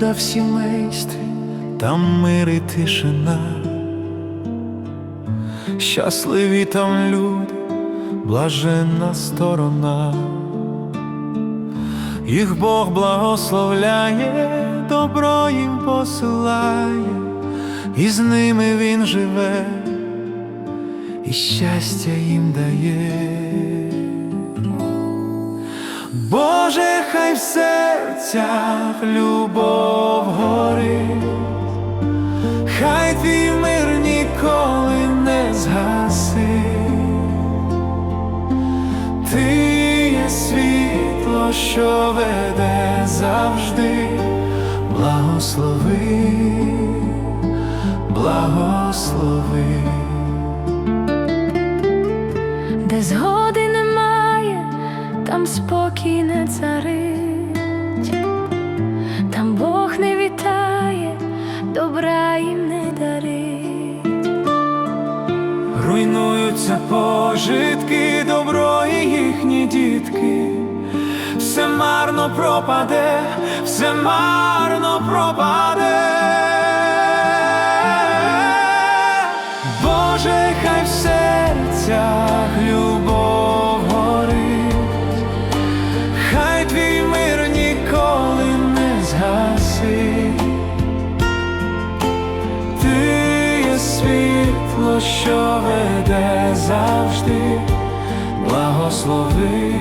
Згода в сімействі, там мир і тишина. Щасливі там люди, блаженна сторона. Їх Бог благословляє, добро їм посилає, і з ними він живе, і щастя їм дає. Боже, хай в серцях любов горить, хай твій мир ніколи не згасить. Ти є світло, що веде завжди, благослови, благослови. Де згоди там спокій не царить, там Бог не вітає, добра їм не дарить. Руйнуються пожитки, добро і їхні дітки, все марно пропаде, все марно пропаде. Боже, хай в серцях що веде завжди, благослови,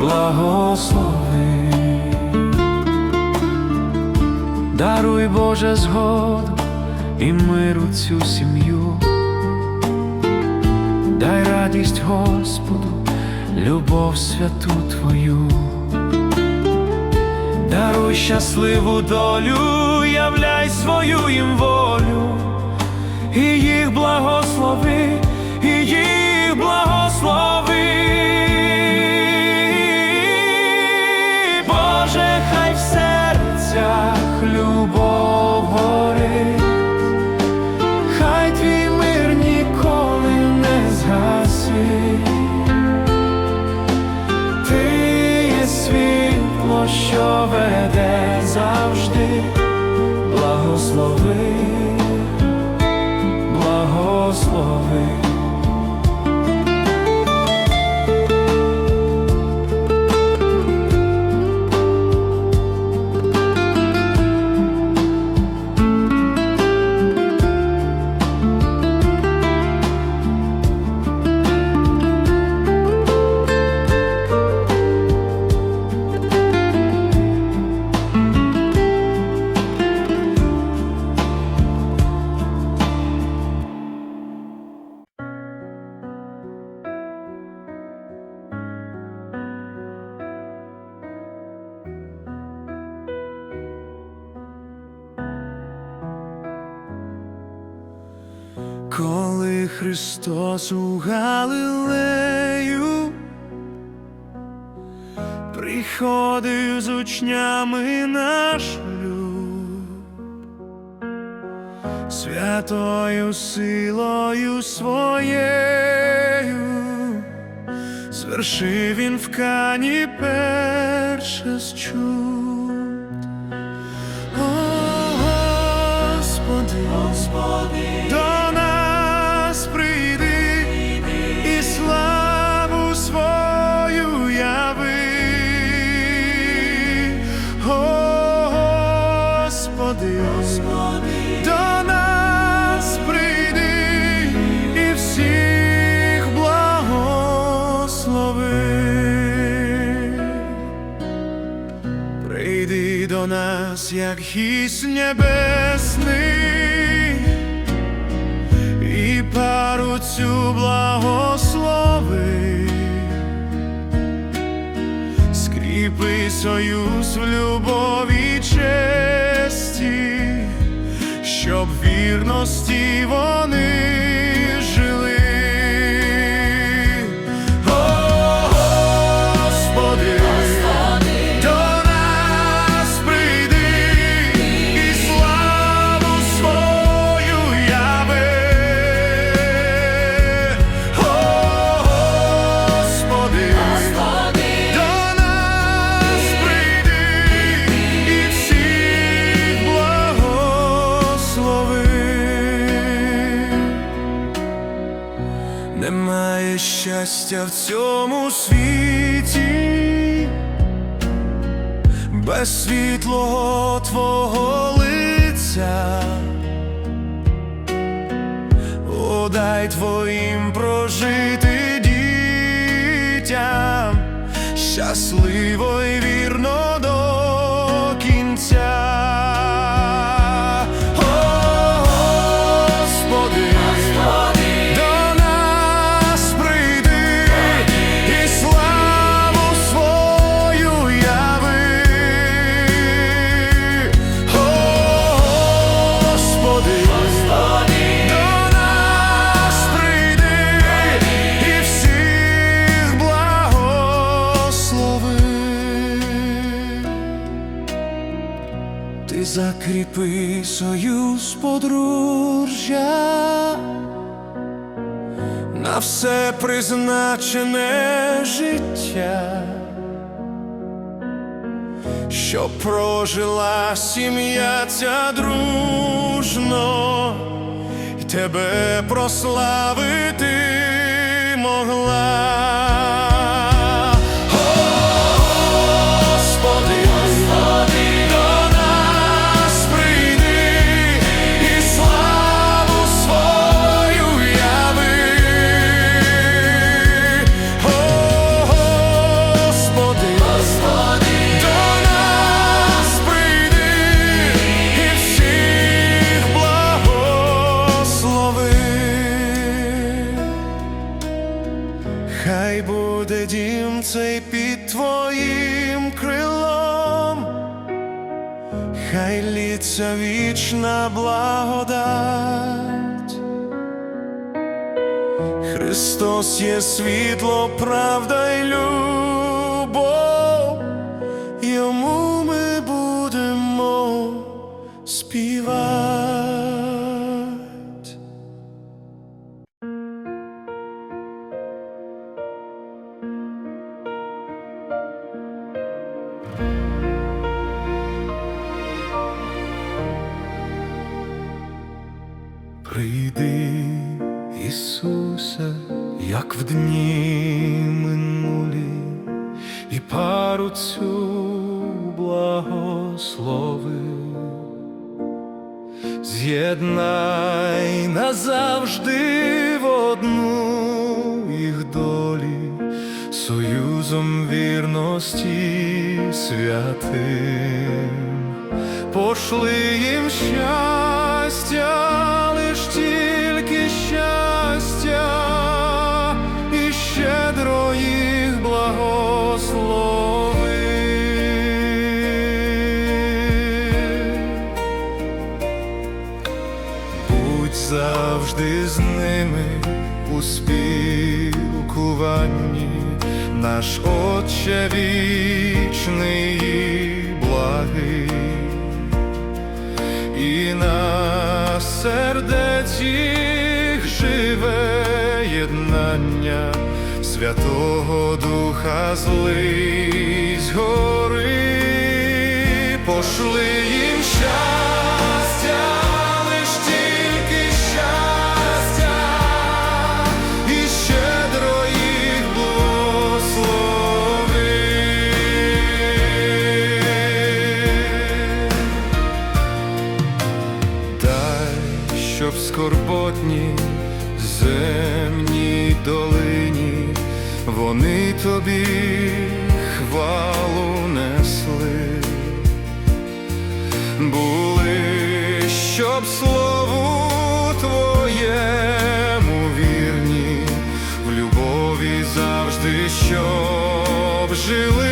благослови, даруй Боже згоду і миру цю сім'ю, дай радість Господу, любов святу Твою. Даруй щасливу долю, являй свою їм волю, і їх благослови, і їх благослови. Боже, хай в серцях любов горить, хай твій мир ніколи не згасить. Ти є світло, що веде завжди, благослови, благослови. Христос у Галилею приходив з учнями на шлюб, святою силою своєю звершив він в кані перше чуд. Як гість небесний, і пару цю благослови, скріпи союз в любові честі, щоб вірності вони без світлого твого лиця, О, дай твоїм прожити дітям щасливо закріпи союз подружжя на все призначене життя, щоб прожила сім'я ця дружно, і тебе прославити могла. Цей під твоїм крилом, хай літься вічна благодать. Христос є світло, правда Прийди, Ісусе, як в дні минулі, і пару цю благослови, з'єднай назавжди в одну їх долі, союзом вірності святим. Пошли їм щастя, завжди з ними у спілкуванні, наш Отче вічний і благий, і на сердеці їх живе єднання. Святого Духа злий згори, пошли Дай, щоб скорботні земній долині вони тобі хвалу несли, були, щоб слову твоєму вірні, в любові завжди щоб жили.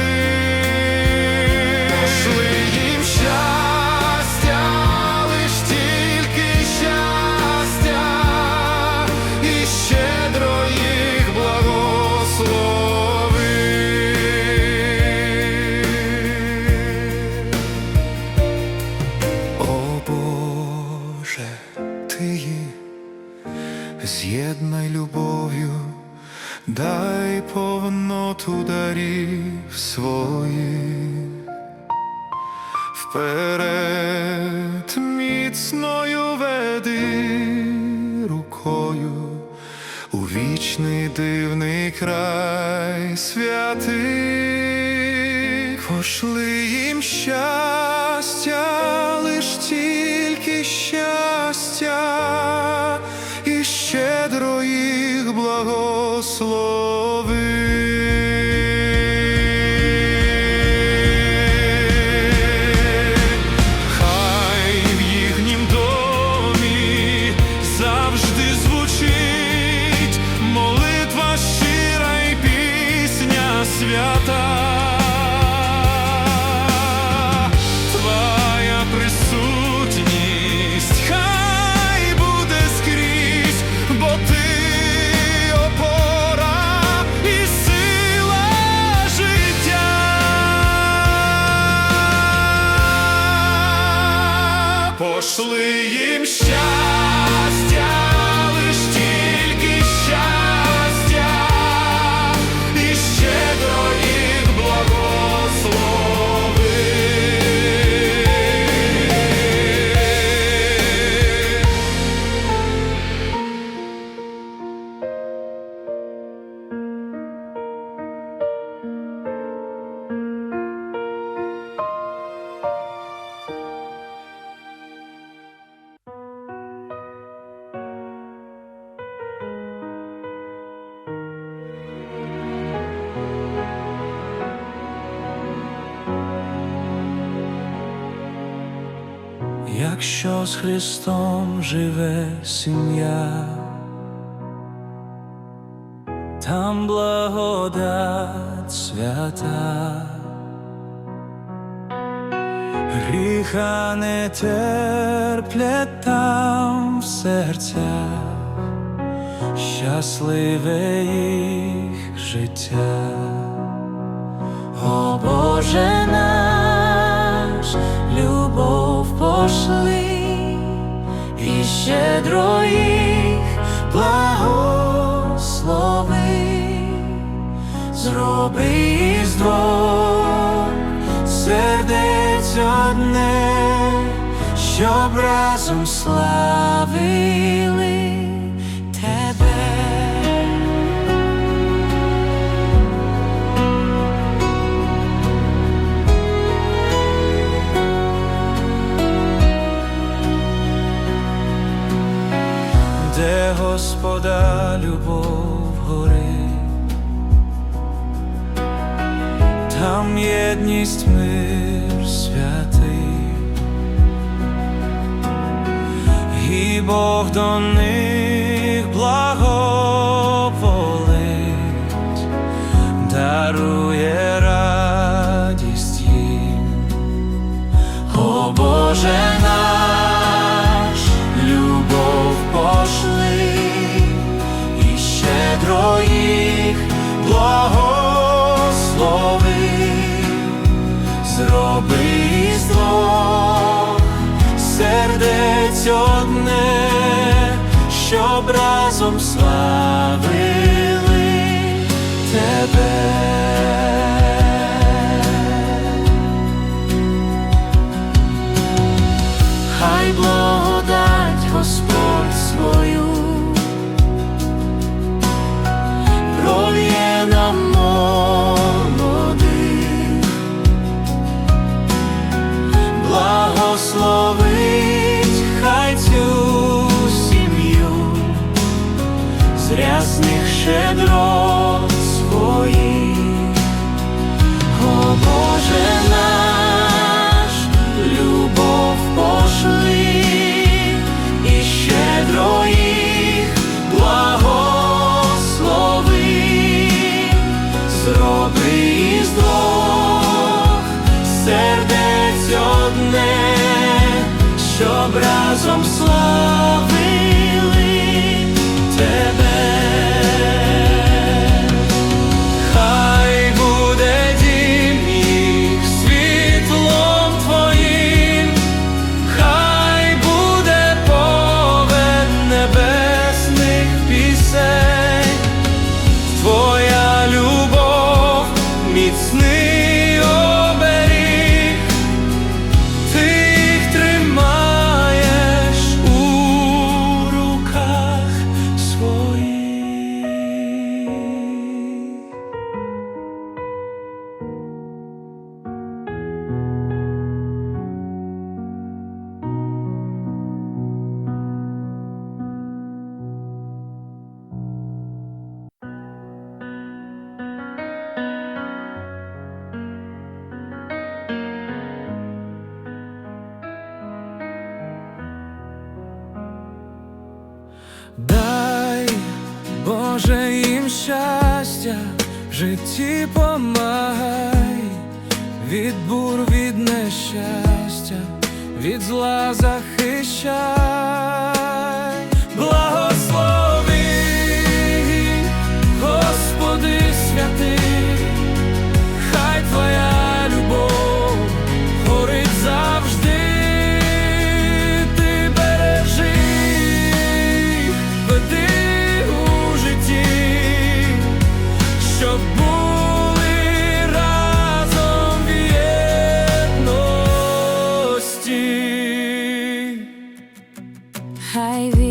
дай повноту дарів своїх вперед міцною веди рукою у вічний дивний край святий, пошли їм щастя, лиш тільки щастя. з Христом живе сім'я, там благодать свята, гріха не терплять там в серця, щасливе їх життя, о Боже наш любов пошли щедро їх благослови, зроби із двох сердець одне, щоб разом слави. waste Ісусом слави. щедро. Дай Боже їм щастя, житті помагай, від бур, від нещастя, від зла захищай,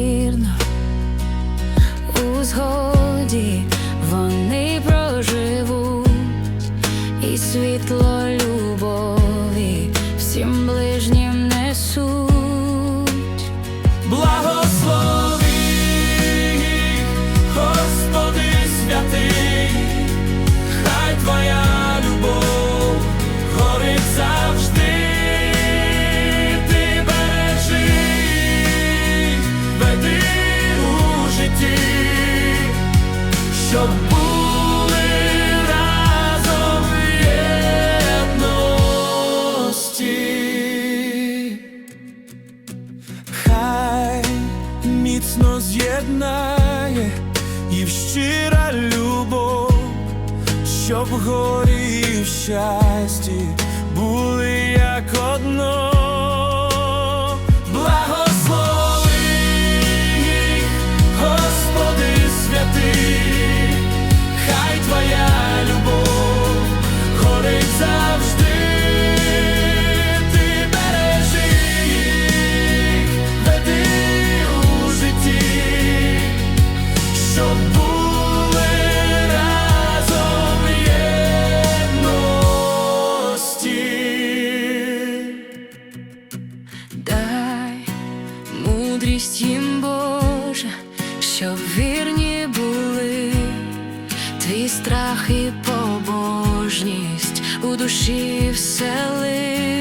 вірно у згоді міцно з'єднає і щира любов, щоб горі в щасті були як одно. Мудрість їм Боже, щоб вірні були, твій страх і побожність у душі всели.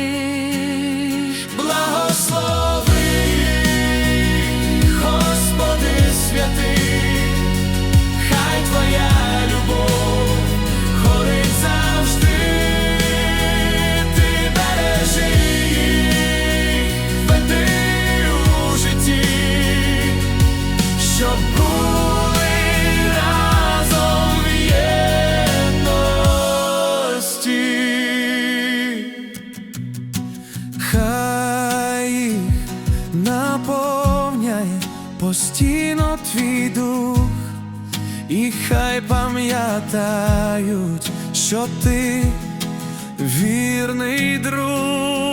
Постійно твій дух, і хай пам'ятають, що ти вірний друг.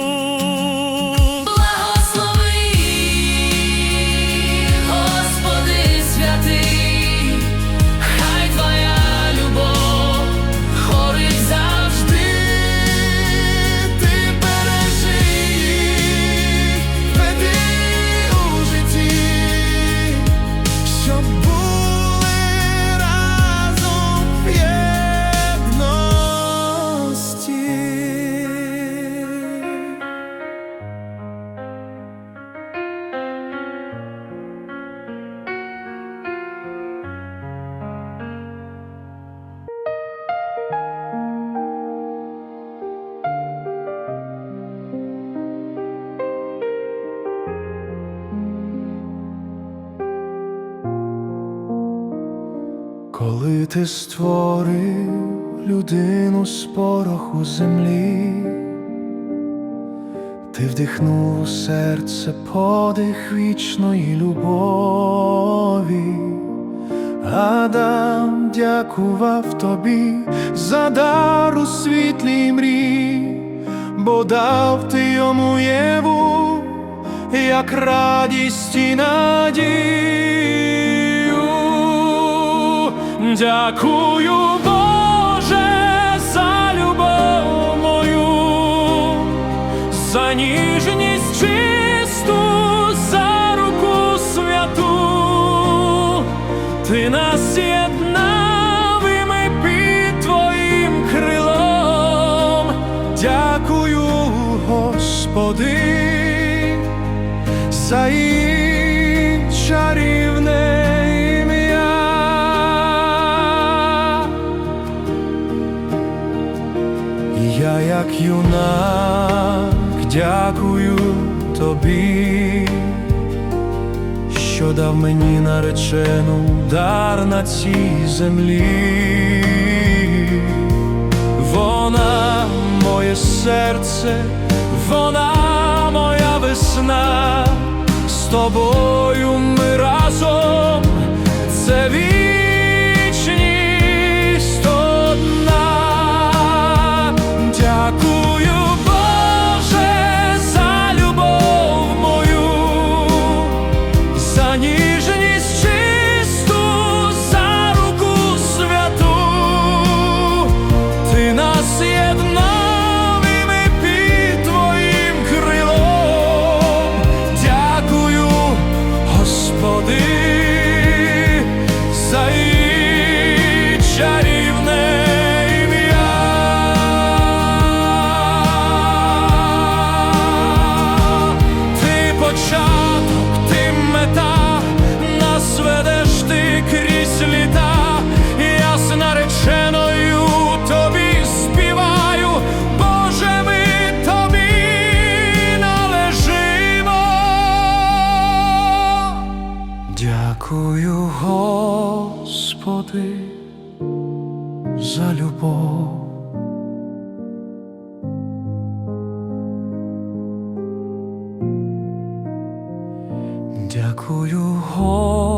Коли ти створив людину з пороху землі, ти вдихнув у серце подих вічної любові, Адам дякував тобі за дар у світлій мрії, бо дав ти йому єву, як радість і надію. Дякую, Боже, за любов мою, за ніжність чисту, за руку святу, ти нас єднав, і ми під твоїм крилом. Дякую, Господи, за я, як юнак, дякую тобі, що дав мені наречену дар на цій землі, вона моє серце, вона моя весна, з тобою ми разом. Любов. Дякую, Господи,